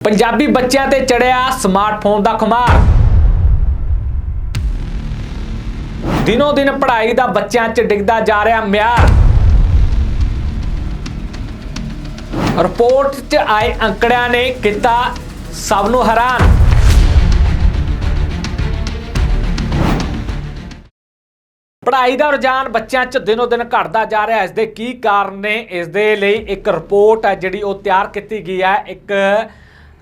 ਪੰਜਾਬੀ ਬੱਚਿਆਂ ਤੇ ਚੜਿਆ ਸਮਾਰਟਫੋਨ ਦਾ ਖੁਮਾਰ। ਦਿਨੋ ਦਿਨ ਪੜ੍ਹਾਈ ਦਾ ਬੱਚਿਆਂ 'ਚ ਡਿੱਗਦਾ ਜਾ ਰਿਹਾ ਮਿਆਰ। ਰਿਪੋਰਟ 'ਚ ਆਏ ਅੰਕੜਿਆਂ ਨੇ ਕੀਤਾ ਸਭ ਨੂੰ ਹੈਰਾਨ। ਪੜ੍ਹਾਈ ਦਾ ਰੁਝਾਨ ਬੱਚਿਆਂ 'ਚ ਦਿਨੋ ਦਿਨ ਘਟਦਾ ਜਾ ਰਿਹਾ। ਹੈ ਇਸ ਦੇ ਕੀ ਕਾਰਨ ਨੇ? ਇਸ ਦੇ ਲਈ ਇੱਕ ਰਿਪੋਰਟ ਹੈ ਜਿਹੜੀ ਉਹ ਤਿਆਰ ਕੀਤੀ ਗਈ ਹੈ। ਇੱਕ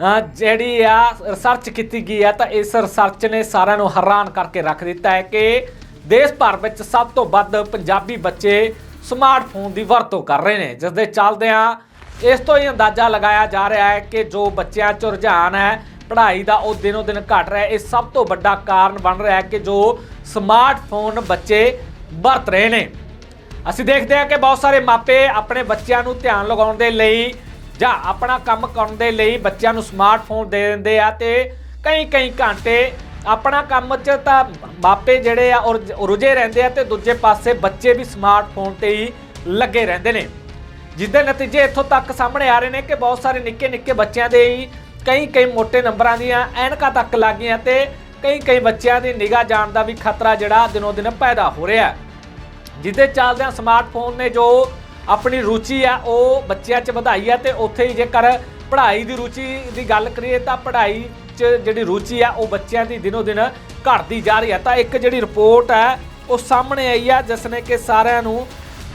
ਜਿਹੜੀ ਆ ਰਿਸਰਚ ਕੀਤੀ ਗਈ ਹੈ ਤਾਂ ਇਸ ਰਿਸਰਚ ਨੇ ਸਾਰਿਆਂ ਨੂੰ ਹੈਰਾਨ ਕਰਕੇ ਰੱਖ ਦਿੱਤਾ ਹੈ ਕਿ ਦੇਸ਼ ਭਰ ਵਿੱਚ ਸਭ ਤੋਂ ਵੱਧ ਪੰਜਾਬੀ ਬੱਚੇ ਸਮਾਰਟਫੋਨ ਦੀ ਵਰਤੋਂ ਕਰ ਰਹੇ ਨੇ ਜਿਸ ਦੇ ਚੱਲਦਿਆਂ ਇਸ ਤੋਂ ਹੀ ਅੰਦਾਜ਼ਾ ਲਗਾਇਆ ਜਾ ਰਿਹਾ ਹੈ ਕਿ ਜੋ ਬੱਚਿਆਂ 'ਚ ਰੁਝਾਨ ਹੈ, ਪੜ੍ਹਾਈ ਦਾ ਉਹ ਦਿਨੋ ਦਿਨ ਘਟ ਰਿਹਾ ਹੈ। ਇਹ ਸਭ ਤੋਂ ਵੱਡਾ ਕਾਰਨ ਬਣ ਰਿਹਾ ਹੈ ਕਿ ਜੋ ਸਮਾਰਟਫੋਨ ਬੱਚੇ ਵਰਤ ਰਹੇ ਨੇ। ਅਸੀਂ ਦੇਖਦੇ ਹਾਂ ਕਿ ਬਹੁਤ ਸਾਰੇ ਮਾਪੇ ਆਪਣੇ ਬੱਚਿਆਂ ਨੂੰ ਧਿਆਨ ਲਗਾਉਣ ਦੇ ਲਈ ਜਾਂ ਆਪਣਾ ਕੰਮ ਕਰਨ ਦੇ ਲਈ ਬੱਚਿਆਂ ਨੂੰ ਸਮਾਰਟਫੋਨ ਦੇ ਦਿੰਦੇ ਆ ਤੇ ਕਈ ਕਈ ਘੰਟੇ ਆਪਣਾ ਕੰਮ 'ਚ ਤਾਂ ਮਾਪੇ ਜਿਹੜੇ ਆ ਉਹ ਰੁ- ਰੁਝੇ ਰਹਿੰਦੇ ਆ ਤੇ ਦੂਜੇ ਪਾਸੇ ਬੱਚੇ ਵੀ ਸਮਾਰਟਫੋਨ ਤੇ ਹੀ ਲੱਗੇ ਰਹਿੰਦੇ ਨੇ। ਜਿਸ ਦੇ ਨਤੀਜੇ ਇੱਥੋਂ ਤੱਕ ਸਾਹਮਣੇ ਆ ਰਹੇ ਨੇ ਕਿ ਬਹੁਤ ਸਾਰੇ ਨਿੱਕੇ ਨਿੱਕੇ ਬੱਚਿਆਂ ਦੇ ਹੀ ਕਈ ਕਈ ਮੋٹے ਨੰਬਰਾਂ ਦੀਆਂ ਐਨਕਾਂ ਤੱਕ ਲੱਗ ਗਈਆਂ ਤੇ ਕਈ ਕਈ ਬੱਚਿਆਂ ਦੀ ਨਿਗਾਹ ਜਾਣ ਦਾ ਵੀ ਖਤਰਾ ਜਿਹੜਾ ਦਿਨੋ ਦਿਨ ਪੈਦਾ ਹੋ ਰਿਹਾ। ਹੈ ਜਿਹਦੇ ਚੱਲਦਿਆਂ ਸਮਾਰਟਫੋਨ ਨੇ ਜੋ ਆਪਣੀ ਰੁਚੀ ਆ, ਉਹ ਬੱਚਿਆਂ 'ਚ ਵਧਾਈ ਆ ਤੇ ਉੱਥੇ ਹੀ ਜੇਕਰ ਪੜ੍ਹਾਈ ਦੀ ਰੁਚੀ ਦੀ ਗੱਲ ਕਰੀਏ ਤਾਂ ਪੜ੍ਹਾਈ 'ਚ ਜਿਹੜੀ ਰੁਚੀ ਆ, ਉਹ ਬੱਚਿਆਂ ਦੀ ਦਿਨੋ ਦਿਨ ਘਟਦੀ ਜਾ ਰਹੀ ਆ। ਤਾਂ ਇੱਕ ਜਿਹੜੀ ਰਿਪੋਰਟ ਹੈ ਉਹ ਸਾਹਮਣੇ ਆਈ ਆ, ਜਿਸ ਨੇ ਕਿ ਸਾਰਿਆਂ ਨੂੰ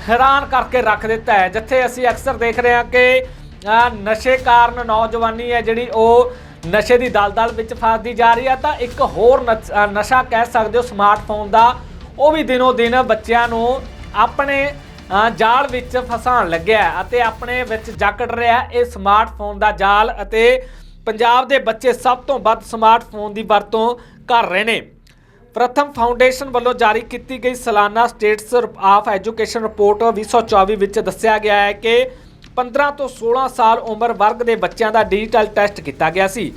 ਹੈਰਾਨ ਕਰਕੇ ਰੱਖ ਦਿੱਤਾ ਹੈ। ਜਿੱਥੇ ਅਸੀਂ ਅਕਸਰ ਦੇਖ ਰਹੇ ਹਾਂ ਕਿ ਨਸ਼ੇ ਕਾਰਨ ਨੌਜਵਾਨੀ ਹੈ ਜਿਹੜੀ, ਉਹ ਨਸ਼ੇ ਦੀ ਦਲਦਲ ਵਿੱਚ ਫਸਦੀ ਜਾ ਰਹੀ ਹੈ ਤਾਂ ਇੱਕ ਹੋਰ ਨਚ- ਨਸ਼ਾ ਕਹਿ ਸਕਦੇ ਹੋ, ਸਮਾਰਟਫੋਨ ਦਾ। ਉਹ ਵੀ ਦਿਨੋ ਦਿਨ ਬੱਚਿਆਂ ਨੂੰ ਆਪਣੇ ਜਾਲ ਵਿੱਚ ਫਸਾਣ ਲੱਗਿਆ ਅਤੇ ਆਪਣੇ ਵਿੱਚ ਜਕੜ ਰਿਹਾ ਹੈ। ਇਹ ਸਮਾਰਟਫੋਨ ਦਾ ਜਾਲ ਅਤੇ ਪੰਜਾਬ ਦੇ ਬੱਚੇ ਸਭ ਤੋਂ ਵੱਧ ਸਮਾਰਟਫੋਨ ਦੀ ਵਰਤੋਂ ਕਰ ਰਹੇ ਨੇ। ਪ੍ਰਥਮ ਫਾਊਂਡੇਸ਼ਨ ਵੱਲੋਂ ਜਾਰੀ ਕੀਤੀ ਗਈ ਸਾਲਾਨਾ ਸਟੇਟਸ ਆਫ ਐਜੂਕੇਸ਼ਨ ਰਿਪੋਰਟ 2024 ਵਿੱਚ ਦੱਸਿਆ ਗਿਆ ਹੈ ਕਿ 15 ਤੋਂ 16 ਸਾਲ ਉਮਰ ਵਰਗ ਦੇ ਬੱਚਿਆਂ ਦਾ ਡਿਜੀਟਲ ਟੈਸਟ ਕੀਤਾ ਗਿਆ ਸੀ।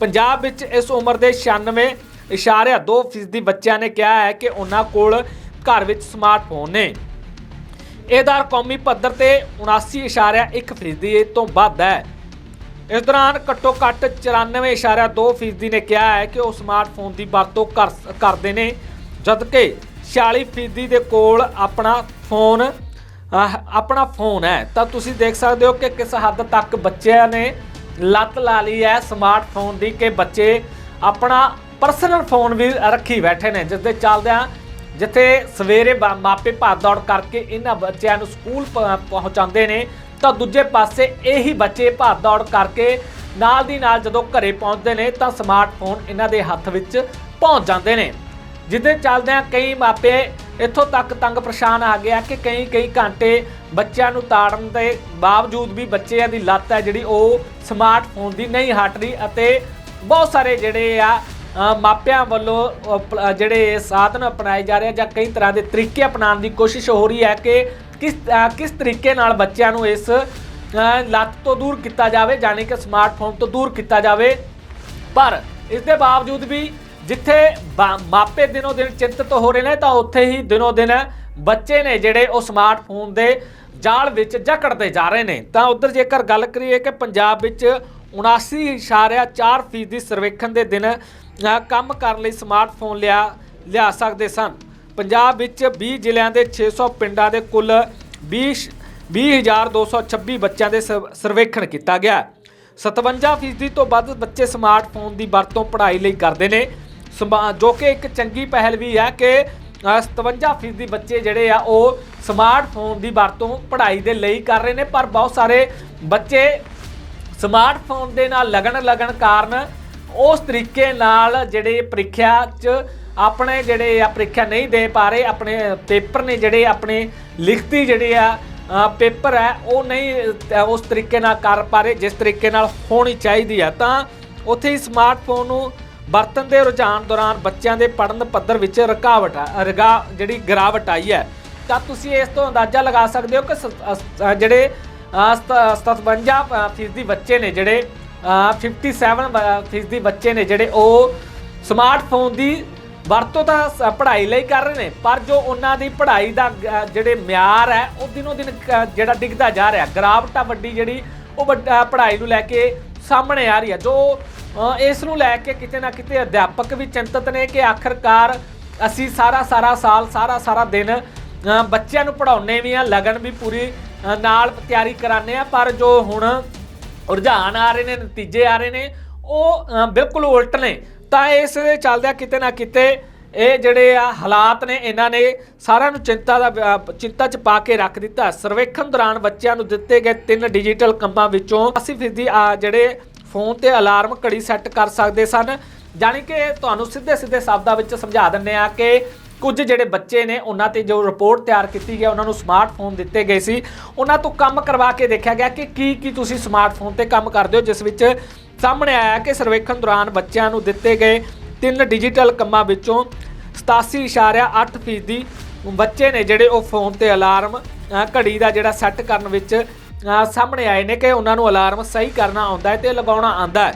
ਪੰਜਾਬ ਵਿੱਚ ਇਸ ਉਮਰ ਦੇ 96 ਇਸ਼ਾਰਿਆ 2 ਫੀਸਦੀ ਬੱਚਿਆਂ ਨੇ ਕਿਹਾ ਹੈ ਕਿ ਉਹਨਾਂ ਕੋਲ ਘਰ ਵਿੱਚ ਸਮਾਰਟਫੋਨ ਨੇ। ਇਹ ਦਰ ਕੌਮੀ ਪੱਧਰ ਤੇ 79.1 ਫੀਸਦੀ ਤੋਂ ਵੱਧ ਹੈ। ਇਸ ਦੌਰਾਨ ਘੱਟੋ ਘੱਟ 94.2 ਫੀਸਦੀ ਨੇ ਕਿਹਾ ਹੈ ਕਿ ਉਹ ਸਮਾਰਟਫੋਨ ਦੀ ਵਰਤੋਂ ਕਰ ਕਰਦੇ ਨੇ, ਜਦਕਿ 46 ਫੀਸਦੀ ਦੇ ਕੋਲ ਆਪਣਾ ਫੋਨ ਆਪਣਾ ਫੋਨ ਹੈ। ਤਾਂ ਤੁਸੀਂ ਦੇਖ ਸਕਦੇ ਹੋ ਕਿ ਕਿਸ ਹੱਦ ਤੱਕ ਬੱਚਿਆਂ ਨੇ ਲੱਤ ਲਾ ਲਈ ਹੈ ਸਮਾਰਟਫੋਨ ਦੀ ਕਿ ਬੱਚੇ ਆਪਣਾ ਪਰਸਨਲ ਫੋਨ ਵੀ ਰੱਖੀ ਬੈਠੇ ਨੇ, ਜਿਸ ਦੇ ਚੱਲਦਿਆਂ ਜਿੱਥੇ ਸਵੇਰੇ ਬਾ- ਮਾਪੇ ਭੱਜ ਦੌੜ ਕਰਕੇ ਇਹਨਾਂ ਬੱਚਿਆਂ ਨੂੰ ਸਕੂਲ ਪ- ਪਹੁੰਚਾਉਂਦੇ ਨੇ, ਤਾਂ ਦੂਜੇ ਪਾਸੇ ਇਹੀ ਬੱਚੇ ਭੱਜ ਦੌੜ ਕਰਕੇ ਨਾਲ ਦੀ ਨਾਲ ਜਦੋਂ ਘਰੇ ਪਹੁੰਚਦੇ ਨੇ, ਤਾਂ ਸਮਾਰਟਫੋਨ ਇਹਨਾਂ ਦੇ ਹੱਥ ਵਿੱਚ ਪਹੁੰਚ ਜਾਂਦੇ ਨੇ। ਜਿਹਦੇ ਚੱਲਦਿਆਂ ਕਈ ਮਾਪੇ ਇੱਥੋਂ ਤੱਕ ਤੰਗ ਪਰੇਸ਼ਾਨ ਆ ਗਿਆ ਕਿ ਕਈ ਕਈ ਘੰਟੇ ਬੱਚਿਆਂ ਨੂੰ ਤਾੜਨ ਦੇ ਬਾਵਜੂਦ ਵੀ ਬੱਚਿਆਂ ਦੀ ਲੱਤ ਹੈ ਜਿਹੜੀ ਉਹ ਸਮਾਰਟਫੋਨ ਦੀ ਨਹੀਂ ਹਟ ਰਹੀ ਅਤੇ ਬਹੁਤ ਸਾਰੇ ਜਿਹੜੇ ਆ ਮਾਪਿਆਂ ਵੱਲੋਂ ਅ, ਜਿਹੜੇ ਸਾਧਨ ਅਪਣਾਏ ਜਾ ਰਹੇ ਆ ਜਾਂ ਕਈ ਤਰ੍ਹਾਂ ਦੇ ਤਰੀਕੇ ਅਪਣਾਉਣ ਦੀ ਕੋਸ਼ਿਸ਼ ਹੋ ਰਹੀ ਹੈ ਕਿ ਕਿਸ ਅ, ਕਿਸ ਤਰੀਕੇ ਨਾਲ ਬੱਚਿਆਂ ਨੂੰ ਇਸ ਅ, ਲੱਤ ਤੋਂ ਦੂਰ ਕੀਤਾ ਜਾਵੇ ਜਾਣੀ ਕਿ ਸਮਾਰਟਫੋਨ ਤੋਂ ਦੂਰ ਕੀਤਾ ਜਾਵੇ। ਪਰ ਇਸ ਦੇ ਬਾਵਜੂਦ ਵੀ ਜਿੱਥੇ ਬਾ- ਮਾਪੇ ਦਿਨੋ ਦਿਨ ਚਿੰਤਤ ਹੋ ਰਹੇ ਨੇ ਤਾਂ ਉੱਥੇ ਹੀ ਦਿਨੋ ਦਿਨ ਬੱਚੇ ਨੇ ਜਿਹੜੇ ਉਹ ਸਮਾਰਟਫੋਨ ਦੇ ਜਾਲ ਵਿੱਚ ਜਕੜਦੇ ਜਾ ਰਹੇ ਨੇ। ਤਾਂ ਉਧਰ ਜੇਕਰ ਗੱਲ ਕਰੀਏ ਕਿ ਪੰਜਾਬ ਵਿੱਚ 79.4% ਫੀਸਦੀ ਸਰਵੇਖਣ ਦੇ ਦਿਨ ਕੰਮ ਕਰਨ ਲਈ ਸਮਾਰਟਫੋਨ ਲਿਆ ਲਿਆ ਸਕਦੇ ਸਨ। ਪੰਜਾਬ ਵਿੱਚ 20 ਜ਼ਿਲ੍ਹਿਆਂ ਦੇ 600 ਪਿੰਡਾਂ ਦੇ ਕੁੱਲ 20 20226 ਬੱਚਿਆਂ ਦੇ ਸਰਵ- ਸਰਵੇਖਣ ਕੀਤਾ ਗਿਆ। 57% ਫੀਸਦੀ ਤੋਂ ਵੱਧ ਬੱਚੇ ਸਮਾਰਟਫੋਨ ਦੀ ਵਰਤੋਂ ਪੜ੍ਹਾਈ ਲਈ ਕਰਦੇ ਨੇ। ਸਮਾ- ਜੋ ਕਿ ਇੱਕ ਚੰਗੀ ਪਹਿਲ ਵੀ ਹੈ ਕਿ ਅ, 57% ਫੀਸਦੀ ਬੱਚੇ ਜਿਹੜੇ ਆ ਉਹ ਸਮਾਰਟਫੋਨ ਦੀ ਵਰਤੋਂ ਪੜ੍ਹਾਈ ਦੇ ਲਈ ਕਰ ਰਹੇ ਨੇ ਪਰ ਬਹੁਤ ਸਾਰੇ ਬੱਚੇ ਸਮਾਰਟਫੋਨ ਦੇ ਨਾਲ ਲਗਨ ਲਗਨ ਕਾਰਨ ਉਸ ਤਰੀਕੇ ਨਾਲ ਜਿਹੜੇ ਪ੍ਰੀਖਿਆ 'ਚ ਆਪਣੇ ਜਿਹੜੇ ਆ ਪ੍ਰੀਖਿਆ ਨਹੀਂ ਦੇ ਪਾ ਰਹੇ ਆਪਣੇ ਪੇਪਰ ਨੇ ਜਿਹੜੇ ਆਪਣੇ ਲਿਖਤੀ ਜਿਹੜੇ ਆ ਪੇਪਰ ਹੈ ਉਹ ਨਹੀਂ ਉਸ ਤਰੀਕੇ ਨਾਲ ਕਰ ਪਾ ਰਹੇ ਜਿਸ ਤਰੀਕੇ ਨਾਲ ਹੋਣੀ ਚਾਹੀਦੀ ਆ। ਤਾਂ ਉੱਥੇ ਹੀ ਸਮਾਰਟਫੋਨ ਨੂੰ ਵਰਤਨ ਦੇ ਰੁਝਾਨ ਦੌਰਾਨ ਬੱਚਿਆਂ ਦੇ ਪੜਨ ਪੱਧਰ ਵਿੱਚ ਰੁਕਾਵਟ ਆ- ਰਗਾ ਜਿਹੜੀ ਗਿਰਾਵਟ ਆਈ ਹੈ। ਤਾਂ ਤੁਸੀਂ ਇਸ ਤੋਂ ਅੰਦਾਜ਼ਾ ਲਗਾ ਸਕਦੇ ਹੋ ਕਿ ਸ- ਜਿਹੜੇ ਅ, ਸਤ- 57 ਫੀਸਦੀ ਬੱਚੇ ਨੇ ਜਿਹੜੇ 57 ਫੀਸਦੀ ਬੱਚੇ ਨੇ ਜਿਹੜੇ ਉਹ ਸਮਾਰਟਫੋਨ ਦੀ ਵਰਤੋਂ ਤਾਂ ਸ- ਪੜ੍ਹਾਈ ਲਈ ਕਰ ਰਹੇ ਨੇ, ਪਰ ਜੋ ਉਹਨਾਂ ਦੀ ਪੜ੍ਹਾਈ ਦਾ ਜਿਹੜੇ ਮਿਆਰ ਹੈ, ਉਹ ਦਿਨੋ ਦਿਨ ਕ- ਜਿਹੜਾ ਡਿੱਗਦਾ ਜਾ ਰਿਹਾ। ਗਿਰਾਵਟ ਆ ਵੱਡੀ ਜਿਹੜੀ ਉਹ ਵੱਡ- ਪੜ੍ਹਾਈ ਨੂੰ ਲੈ ਕੇ ਸਾਹਮਣੇ ਆ ਰਹੀ ਹੈ। ਜੋ ਇਸ ਨੂੰ ਲੈ ਕੇ ਕਿਤੇ ਨਾ ਕਿਤੇ ਅਧਿਆਪਕ ਵੀ ਚਿੰਤਤ ਨੇ ਕਿ ਆਖਰਕਾਰ ਅਸੀਂ ਸਾਰਾ ਸਾਰਾ ਸਾਲ, ਸਾਰਾ ਸਾਰਾ ਦਿਨ ਬੱਚਿਆਂ ਨੂੰ ਪੜਾਉਣੇ ਵੀ ਆ ਲਗਨ ਵੀ ਪੂਰੀ ਨਾਲ ਤਿਆਰੀ ਕਰਾਉਂਦੇ ਆ ਪਰ ਜੋ ਹੁਣ ਰੁਝਾਨ ਆ ਰਹੇ ਨੇ, ਨਤੀਜੇ ਆ ਰਹੇ ਨੇ, ਉਹ ਬਿਲਕੁਲ ਉਲਟ ਨੇ। ਤਾਂ ਇਸ ਦੇ ਚੱਲਦਿਆਂ ਕਿਤੇ ਨਾ ਕਿਤੇ ਇਹ ਜਿਹੜੇ ਆ ਹਾਲਾਤ ਨੇ, ਇਹਨਾਂ ਨੇ ਸਾਰਿਆਂ ਨੂੰ ਚਿੰਤਾ ਦਾ ਚਿੰਤਾ ਚ ਪਾ ਕੇ ਰੱਖ ਦਿੱਤਾ। ਸਰਵੇਖਣ ਦੌਰਾਨ ਬੱਚਿਆਂ ਨੂੰ ਦਿੱਤੇ ਗਏ ਤਿੰਨ ਡਿਜੀਟਲ ਕੰਮਾਂ ਵਿੱਚੋਂ 80% ਆ ਜਿਹੜੇ ਫੋਨ ਤੇ ਅਲਾਰਮ ਘੜੀ ਸੈੱਟ ਕਰ ਸਕਦੇ ਸਨ। ਜਾਣੀ ਕਿ ਤੁਹਾਨੂੰ ਸਿੱਧੇ ਸਿੱਧੇ ਸ਼ਬਦਾਂ ਵਿੱਚ ਸਮਝਾ ਦਿੰਨੇ ਆ ਕਿ ਕੁਝ ਜਿਹੜੇ ਬੱਚੇ ਨੇ, ਉਹਨਾਂ ਤੇ ਜੋ ਰਿਪੋਰਟ ਤਿਆਰ ਕੀਤੀ ਗਈ ਉਹਨਾਂ ਨੂੰ ਸਮਾਰਟਫੋਨ ਦਿੱਤੇ ਗਏ ਸੀ। ਉਹਨਾਂ ਤੋਂ ਕੰਮ ਕਰਵਾ ਕੇ ਦੇਖਿਆ ਗਿਆ ਕਿ ਕੀ ਕੀ ਤੁਸੀਂ ਸਮਾਰਟਫੋਨ ਤੇ ਕੰਮ ਕਰਦੇ ਹੋ, ਜਿਸ ਵਿੱਚ ਸਾਹਮਣੇ ਆਇਆ ਕਿ ਸਰਵੇਖਣ ਦੌਰਾਨ ਬੱਚਿਆਂ ਨੂੰ ਦਿੱਤੇ ਗਏ ਤਿੰਨ ਡਿਜੀਟਲ ਕੰਮਾਂ ਵਿੱਚੋਂ 87.8% ਬੱਚੇ ਨੇ ਜਿਹੜੇ ਉਹ ਫੋਨ ਤੇ ਅਲਾਰਮ ਘੜੀ ਦਾ ਜਿਹੜਾ ਸੈੱਟ ਕਰਨ ਵਿੱਚ ਸਾਹਮਣੇ ਆਏ ਨੇ ਕਿ ਉਹਨਾਂ ਨੂੰ ਅਲਾਰਮ ਸਹੀ ਕਰਨਾ ਆਉਂਦਾ ਹੈ ਤੇ ਲਗਾਉਣਾ ਆਉਂਦਾ ਹੈ।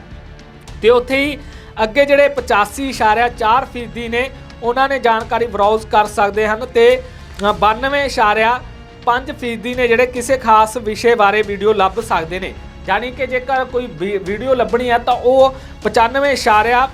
ਤੇ ਉੱਥੇ ਹੀ ਅੱਗੇ ਜਿਹੜੇ 85.4% ਨੇ ਉਹਨਾਂ ਨੇ ਜਾਣਕਾਰੀ ਬਰਾਊਜ਼ ਕਰ ਸਕਦੇ ਹਨ ਤੇ ਅ, 92.5% ਨੇ ਜਿਹੜੇ ਕਿਸੇ ਖਾਸ ਵਿਸ਼ੇ ਬਾਰੇ ਵੀਡੀਓ ਲੱਭ ਸਕਦੇ ਨੇ। ਯਾਨੀ ਕਿ ਜੇਕਰ ਕੋਈ ਵੀ- ਵੀਡੀਓ ਲੱਭਣੀ ਹੈ ਤਾਂ ਉਹ 95.5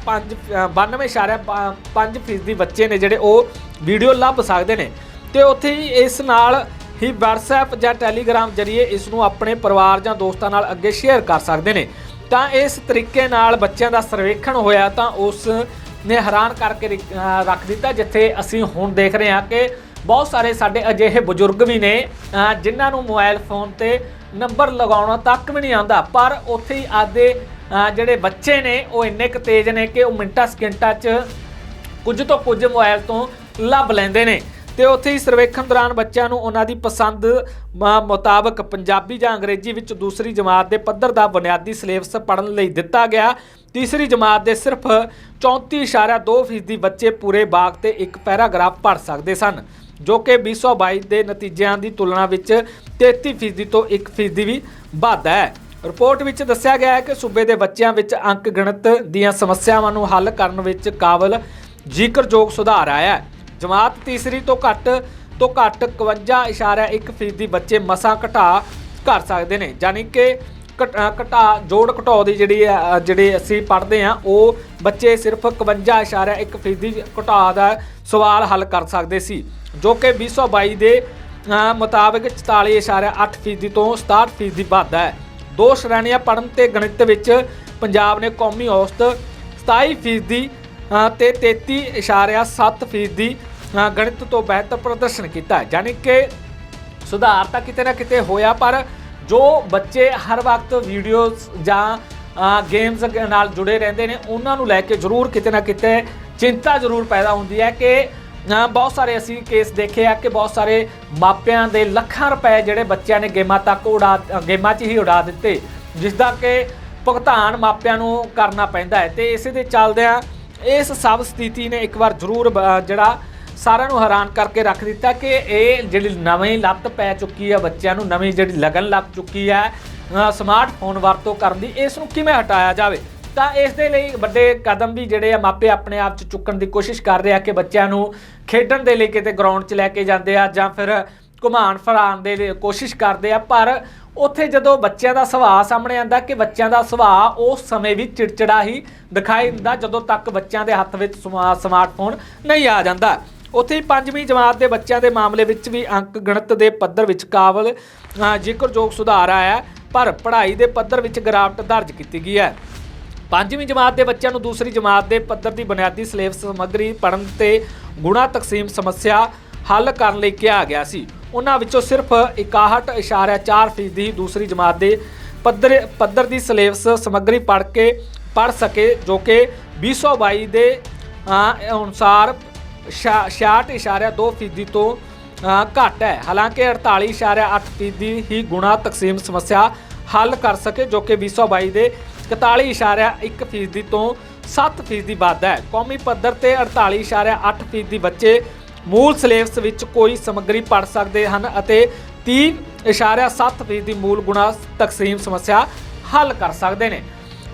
92.5% ਬੱਚੇ ਨੇ ਜਿਹੜੇ ਉਹ ਵੀਡੀਓ ਲੱਭ ਸਕਦੇ ਨੇ। ਤੇ ਉੱਥੇ ਹੀ ਇਸ ਨਾਲ ਹੀ WhatsApp ਜਾਂ Telegram ਜਰੀਏ ਇਸ ਨੂੰ ਆਪਣੇ ਪਰਿਵਾਰ ਜਾਂ ਦੋਸਤਾਂ ਨਾਲ ਅੱਗੇ ਸ਼ੇਅਰ ਕਰ ਸਕਦੇ ਨੇ। ਤਾਂ ਇਸ ਤਰੀਕੇ ਨਾਲ ਬੱਚਿਆਂ ਦਾ ਸਰਵੇਖਣ ਹੋਇਆ ਤਾਂ ਉਸ ਨੇ ਹੈਰਾਨ ਕਰਕੇ ਰੱਖ ਦਿੱਤਾ, ਜਿੱਥੇ ਅਸੀਂ ਹੁਣ ਦੇਖ ਰਹੇ ਹਾਂ ਕਿ ਬਹੁਤ ਸਾਰੇ ਸਾਡੇ ਅਜਿਹੇ ਬਜ਼ੁਰਗ ਵੀ ਨੇ ਜਿਨ੍ਹਾਂ ਨੂੰ ਮੋਬਾਈਲ ਫੋਨ ਤੇ ਨੰਬਰ ਲਗਾਉਣਾ ਤੱਕ ਵੀ ਨਹੀਂ ਆਉਂਦਾ, ਪਰ ਉੱਥੇ ਹੀ ਆਦੇ ਜਿਹੜੇ ਬੱਚੇ ਨੇ, ਉਹ ਇੰਨੇ ਕੁ ਤੇਜ਼ ਨੇ ਕਿ ਉਹ ਮਿੰਟਾਂ ਸਕਿੰਟਾਂ 'ਚ ਕੁਝ ਤੋਂ ਕੁਝ ਮੋਬਾਈਲ ਤੋਂ ਲੱਭ ਲੈਂਦੇ ਨੇ। ਤੇ ਉੱਥੇ ਹੀ ਸਰਵੇਖਣ ਦੌਰਾਨ ਬੱਚਿਆਂ ਨੂੰ ਉਹਨਾਂ ਦੀ ਪਸੰਦ ਮੁਤਾਬਕ ਪੰਜਾਬੀ ਜਾਂ ਅੰਗਰੇਜ਼ੀ ਵਿੱਚ ਦੂਸਰੀ ਜਮਾਤ ਦੇ ਪੱਧਰ ਦਾ ਬੁਨਿਆਦੀ ਸਿਲੇਬਸ ਪੜ੍ਹਨ ਲਈ ਦਿੱਤਾ ਗਿਆ। ਤੀਸਰੀ ਜਮਾਤ ਦੇ ਸਿਰਫ 34.2% ਬੱਚੇ ਪੂਰੇ ਬਾਗ ਤੇ ਇੱਕ ਪੈਰਾਗ੍ਰਾਫ ਪੜ੍ਹ ਸਕਦੇ ਸਨ, ਜੋ ਕਿ 2022 ਦੇ ਨਤੀਜਿਆਂ ਦੀ ਤੁਲਨਾ ਵਿੱਚ 33% ਤੋਂ 1% ਵੀ ਵੱਧ ਹੈ। ਰਿਪੋਰਟ ਵਿੱਚ ਦੱਸਿਆ ਗਿਆ ਹੈ ਕਿ ਸੂਬੇ ਦੇ ਬੱਚਿਆਂ ਵਿੱਚ ਅੰਕ ਗਣਿਤ ਦੀਆਂ ਸਮੱਸਿਆਵਾਂ ਨੂੰ ਹੱਲ ਕਰਨ ਵਿੱਚ ਕਾਬਲ ਜ਼ਿਕਰਯੋਗ ਸੁਧਾਰ ਆਇਆ ਹੈ। ਜਮਾਤ ਤੀਸਰੀ ਤੋਂ ਘੱਟ ਤੋਂ ਘੱਟ 51.1% ਬੱਚੇ ਮਸਾਂ ਘਟਾ ਕਰ ਸਕਦੇ ਨੇ, ਯਾਨੀ ਕਿ ਘਟ- ਘਟਾ ਜੋੜ ਘਟਾਓ ਦੀ ਜਿਹੜੀ ਜਿਹੜੇ ਅਸੀਂ ਪੜ੍ਹਦੇ ਆ ਉਹ ਬੱਚੇ ਸਿਰਫ 51.1% ਘਟਾ ਦਾ ਸਵਾਲ ਹੱਲ ਕਰ ਸਕਦੇ ਸੀ ਜੋ ਕਿ 2022 ਦੇ ਅ, ਮੁਤਾਬਕ 44.8% ਤੋਂ 67% ਵੱਧ ਹੈ। ਦੋ ਸ਼੍ਰੇਣੀਆਂ ਪੜ੍ਹਨ ਤੇ ਗਣਿਤ ਵਿੱਚ ਪੰਜਾਬ ਨੇ ਕੌਮੀ ਔਸਤ 27% ਅ, ਤੇ 33.7% ਅ, ਗਣਿਤ ਤੋਂ ਬਿਹਤਰ ਪ੍ਰਦਰਸ਼ਨ ਕੀਤਾ ਹੈ। ਯਾਨੀ ਕਿ ਸੁਧਾਰ ਤਾਂ ਕਿਤੇ ਨਾ ਕਿਤੇ ਹੋਇਆ ਪਰ ਜੋ ਬੱਚੇ ਹਰ ਵਕਤ ਵੀਡੀਓਜ਼ ਜਾਂ ਗੇਮਸ ਨਾਲ ਜੁੜੇ ਰਹਿੰਦੇ ਨੇ, ਉਹਨਾਂ ਨੂੰ ਲੈ ਕੇ ਜ਼ਰੂਰ ਕਿਤੇ ਨਾ ਕਿਤੇ ਚਿੰਤਾ ਜ਼ਰੂਰ ਪੈਦਾ ਹੁੰਦੀ ਹੈ ਕਿ ਬਹੁਤ ਸਾਰੇ ਅਸੀਂ ਕੇਸ ਦੇਖੇ ਆ ਕਿ ਬਹੁਤ ਸਾਰੇ ਮਾਪਿਆਂ ਦੇ ਲੱਖਾਂ ਰੁਪਏ ਜਿਹੜੇ ਬੱਚਿਆਂ ਨੇ ਗੇਮਾਂ ਤੱਕ ਉਡਾ ਗੇਮਾਂ 'ਚ ਹੀ ਉਡਾ ਦਿੱਤੇ, ਜਿਸ ਦਾ ਕਿ ਭੁਗਤਾਨ ਮਾਪਿਆਂ ਨੂੰ ਕਰਨਾ ਪੈਂਦਾ ਹੈ। ਤੇ ਇਸੇ ਦੇ ਚੱਲਦਿਆਂ ਇਸ ਸਭ ਸਥਿਤੀ ਨੇ ਇੱਕ ਵਾਰ ਜ਼ਰੂਰ ਬ- ਜਿਹੜਾ ਸਾਰਿਆਂ ਨੂੰ ਹੈਰਾਨ ਕਰਕੇ ਰੱਖ ਦਿੱਤਾ ਕਿ ਇਹ ਜਿਹੜੀ ਨਵੀਂ ਲੱਤ ਪੈ ਚੁੱਕੀ ਹੈ ਬੱਚਿਆਂ ਨੂੰ, ਨਵੀਂ ਜਿਹੜੀ ਲਗਨ ਲੱਗ ਚੁੱਕੀ ਹੈ ਸਮਾਰਟਫੋਨ ਵਰਤੋਂ ਕਰਨ ਦੀ, ਇਸ ਨੂੰ ਕਿਵੇਂ ਹਟਾਇਆ ਜਾਵੇ? ਤਾਂ ਇਸ ਦੇ ਲਈ ਵੱਡੇ ਕਦਮ ਵੀ ਜਿਹੜੇ ਆ ਮਾਪੇ ਆਪਣੇ ਆਪ 'ਚ ਚੁੱਕਣ ਦੀ ਕੋਸ਼ਿਸ਼ ਕਰ ਰਹੇ ਆ ਕਿ ਬੱਚਿਆਂ ਨੂੰ ਖੇਡਣ ਦੇ ਲਈ ਕਿਤੇ ਗਰਾਊਂਡ 'ਚ ਲੈ ਕੇ ਜਾਂਦੇ ਆ ਜਾਂ ਫਿਰ ਘੁਮਾਣ ਫਰਾਣ ਦੇ ਲਈ ਕੋਸ਼ਿਸ਼ ਕਰਦੇ ਆ। ਪਰ ਉੱਥੇ ਜਦੋਂ ਬੱਚਿਆਂ ਦਾ ਸੁਭਾਅ ਸਾਹਮਣੇ ਆਂਦਾ ਕਿ ਬੱਚਿਆਂ ਦਾ ਸੁਭਾਅ ਉਸ ਸਮੇਂ ਵੀ ਚਿੜਚਿੜਾ ਹੀ ਦਿਖਾਈ ਦਿੰਦਾ, ਜਦੋਂ ਤੱਕ ਬੱਚਿਆਂ ਦੇ ਹੱਥ ਵਿੱਚ ਸਮਾ- ਸਮਾਰਟਫੋਨ ਨਹੀਂ ਆ ਜਾਂਦਾ। ਉੱਥੇ ਹੀ ਪੰਜਵੀਂ ਜਮਾਤ ਦੇ ਬੱਚਿਆਂ ਦੇ ਮਾਮਲੇ ਵਿੱਚ ਵੀ ਅੰਕ ਗਣਿਤ ਦੇ ਪੱਧਰ ਵਿੱਚ ਕਾਬਲ ਜ਼ਿਕਰਯੋਗ ਸੁਧਾਰ ਆਇਆ, ਪਰ ਪੜ੍ਹਾਈ ਦੇ ਪੱਧਰ ਵਿੱਚ ਗਿਰਾਵਟ ਦਰਜ ਕੀਤੀ ਗਈ ਹੈ। ਪੰਜਵੀਂ ਜਮਾਤ ਦੇ ਬੱਚਿਆਂ ਨੂੰ ਦੂਸਰੀ ਜਮਾਤ ਦੇ ਪੱਧਰ ਦੀ ਬੁਨਿਆਦੀ ਸਿਲੇਬਸ ਸਮੱਗਰੀ ਪੜ੍ਹਨ ਤੇ ਗੁਣਾ ਤਕਸੀਮ ਸਮੱਸਿਆ ਹੱਲ ਕਰਨ ਲਈ ਕਿਹਾ ਗਿਆ ਸੀ। ਉਹਨਾਂ ਵਿੱਚੋਂ ਸਿਰਫ 61.4% ਹੀ ਦੂਸਰੀ ਜਮਾਤ ਦੇ ਪੱਧਰ ਪੱਧਰ ਦੀ ਸਿਲੇਬਸ ਸਮੱਗਰੀ ਪੜ੍ਹ ਕੇ, ਪੜ੍ਹ ਸਕੇ, ਜੋ ਕਿ 2022 ਦੇ ਅਨੁਸਾਰ 66.2% ਤੋਂ ਘੱਟ ਹੈ। ਹਾਲਾਂਕਿ 48.8% ਹੀ ਗੁਣਾ ਤਕਸੀਮ ਸਮੱਸਿਆ ਹੱਲ ਕਰ ਸਕੇ, ਜੋ ਕਿ 2022 ਦੇ 41.1% ਤੋਂ 7 ਫੀਸਦੀ ਵੱਧ ਹੈ। ਕੌਮੀ ਪੱਧਰ ਤੇ 48.8% ਬੱਚੇ ਮੂਲ ਸਿਲੇਬਸ ਵਿੱਚ ਕੋਈ ਸਮੱਗਰੀ ਪੜ੍ਹ ਸਕਦੇ ਹਨ ਅਤੇ 30.7% ਦੀ ਮੂਲ ਗੁਣਾ ਤਕਸੀਮ ਸਮੱਸਿਆ ਹੱਲ ਕਰ ਸਕਦੇ ਨੇ।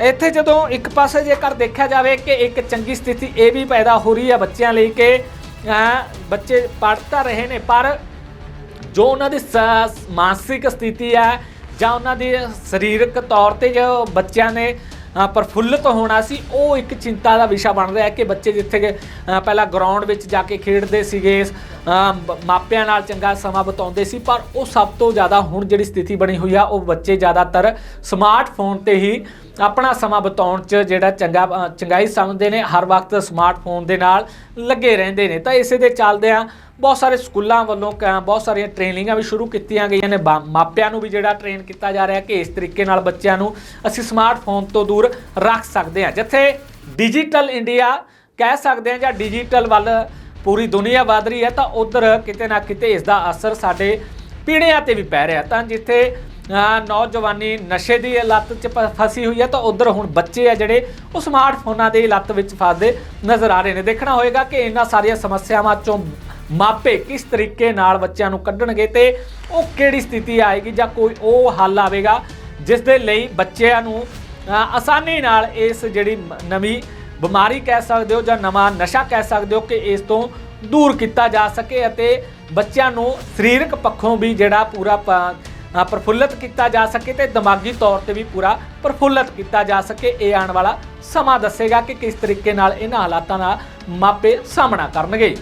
ਇੱਥੇ ਜਦੋਂ ਇੱਕ ਪਾਸੇ ਜੇਕਰ ਦੇਖਿਆ ਜਾਵੇ ਕਿ ਇੱਕ ਚੰਗੀ ਸਥਿਤੀ ਇਹ ਵੀ ਪੈਦਾ ਹੋ ਰਹੀ ਹੈ ਬੱਚਿਆਂ ਲਈ ਕਿ ਬੱਚੇ ਪੜ੍ਹ ਤਾਂ ਰਹੇ ਨੇ, ਪਰ ਜੋ ਉਹਨਾਂ ਦੀ ਸ- ਮਾਨਸਿਕ ਸਥਿਤੀ ਹੈ ਜਾਂ ਉਹਨਾਂ ਦੀ ਸਰੀਰਕ ਤੌਰ ਤੇ ਜੋ ਬੱਚਿਆਂ ਨੇ ਪ੍ਰਫੁੱਲਤ ਹੋਣਾ ਸੀ। ਉਹ ਇੱਕ ਚਿੰਤਾ ਦਾ ਵਿਸ਼ਾ ਬਣ ਰਿਹਾ ਹੈ ਕਿ ਬੱਚੇ ਜਿੱਥੇ ਕਿ, ਪਹਿਲਾਂ ਗਰਾਊਂਡ ਵਿੱਚ ਜਾ ਕੇ ਖੇਡਦੇ ਸੀਗੇ ਮਾਪਿਆਂ ਨਾਲ ਚੰਗਾ ਸਮਾਂ ਬਿਤਾਉਂਦੇ ਸੀ ਪਰ ਉਹ ਸਭ ਤੋਂ ਜ਼ਿਆਦਾ ਹੁਣ ਜਿਹੜੀ ਸਥਿਤੀ ਬਣੀ ਹੋਈ ਆ ਉਹ ਬੱਚੇ ਜ਼ਿਆਦਾਤਰ ਸਮਾਰਟਫੋਨ ਤੇ ਹੀ ਆਪਣਾ ਸਮਾਂ ਬਿਤਾਉਣ 'ਚ ਜਿਹੜਾ ਚੰਗਾ ਅ, ਚੰਗਾਈ ਸਮਝਦੇ ਨੇ ਹਰ ਵਕਤ ਸਮਾਰਟਫੋਨ ਦੇ ਨਾਲ ਲੱਗੇ ਰਹਿੰਦੇ ਨੇ। ਤਾਂ ਇਸੇ ਦੇ ਚੱਲਦਿਆਂ ਬਹੁਤ ਸਾਰੇ ਸਕੂਲਾਂ ਵੱਲੋਂ ਕ- ਬਹੁਤ ਸਾਰੀਆਂ ਟ੍ਰੇਨਿੰਗਾਂ ਵੀ ਸ਼ੁਰੂ ਕੀਤੀਆਂ ਗਈਆਂ ਨੇ। ਬਾ- ਮਾਪਿਆਂ ਨੂੰ ਵੀ ਜਿਹੜਾ ਟ੍ਰੇਨ ਕੀਤਾ ਜਾ ਰਿਹਾ ਕਿ ਇਸ ਤਰੀਕੇ ਨਾਲ ਬੱਚਿਆਂ ਨੂੰ ਅਸੀਂ ਸਮਾਰਟਫੋਨ ਤੋਂ ਦੂਰ ਰੱਖ ਸਕਦੇ ਹਾਂ। ਜਿੱਥੇ ਡਿਜੀਟਲ ਇੰਡੀਆ ਕਹਿ ਸਕਦੇ ਹਾਂ ਜਾਂ ਡਿਜੀਟਲ ਵੱਲ ਪੂਰੀ ਦੁਨੀਆ ਵਧ ਰਹੀ ਹੈ, ਤਾਂ ਉਧਰ ਕਿਤੇ ਨਾ ਕਿਤੇ ਇਸ ਦਾ ਅਸਰ ਸਾਡੇ ਪੀੜ੍ਹੀਆਂ ਤੇ ਵੀ ਪੈ ਰਿਹਾ। ਤਾਂ ਜਿੱਥੇ ਨੌਜਵਾਨੀ ਨਸ਼ੇ ਦੀ ਲੱਤ 'ਚ ਪ- ਫਸੀ ਹੋਈ ਹੈ, ਤਾਂ ਉਧਰ ਹੁਣ ਬੱਚੇ ਆ ਜਿਹੜੇ ਉਹ ਸਮਾਰਟਫੋਨਾਂ ਦੀ ਲੱਤ ਵਿੱਚ ਫਸਦੇ ਨਜ਼ਰ ਆ ਰਹੇ ਨੇ। ਦੇਖਣਾ ਹੋਏਗਾ ਕਿ ਇਹਨਾਂ ਸਾਰੀਆਂ ਸਮੱਸਿਆਵਾਂ ਚੋਂ ਮਾਪੇ ਕਿਸ ਤਰੀਕੇ ਨਾਲ ਬੱਚਿਆਂ ਨੂੰ ਕੱਢਣਗੇ ਤੇ ਉਹ ਕਿਹੜੀ ਸਥਿਤੀ ਆਏਗੀ ਜਾਂ ਕੋਈ ਉਹ ਹੱਲ ਆਵੇਗਾ, ਜਿਸ ਦੇ ਲਈ ਬੱਚਿਆਂ ਨੂੰ ਆਸਾਨੀ ਨਾਲ ਇਸ ਜਿਹੜੀ ਨਵੀਂ ਬਿਮਾਰੀ ਕਹਿ ਸਕਦੇ ਹੋ ਜਾਂ ਨਵਾਂ ਨਸ਼ਾ ਕਹਿ ਸਕਦੇ ਹੋ ਕਿ ਇਸ ਤੋਂ ਦੂਰ ਕੀਤਾ ਜਾ ਸਕੇ ਅਤੇ ਬੱਚਿਆਂ ਨੂੰ ਸਰੀਰਕ ਪੱਖੋਂ ਵੀ ਜਿਹੜਾ ਪੂਰਾ ਪ- ਪ੍ਰਫੁੱਲਤ ਕੀਤਾ ਜਾ ਸਕੇ ਤੇ ਦਿਮਾਗੀ ਤੌਰ ਤੇ ਵੀ ਪੂਰਾ ਪ੍ਰਫੁੱਲਤ ਕੀਤਾ ਜਾ ਸਕੇ। ਇਹ ਆਉਣ ਵਾਲਾ ਸਮਾਂ ਦੱਸੇਗਾ ਕਿ ਕਿਸ ਤਰੀਕੇ ਨਾਲ ਇਹਨਾਂ ਹਾਲਾਤਾਂ ਦਾ ਮਾਪੇ ਸਾਹਮਣਾ ਕਰਨਗੇ।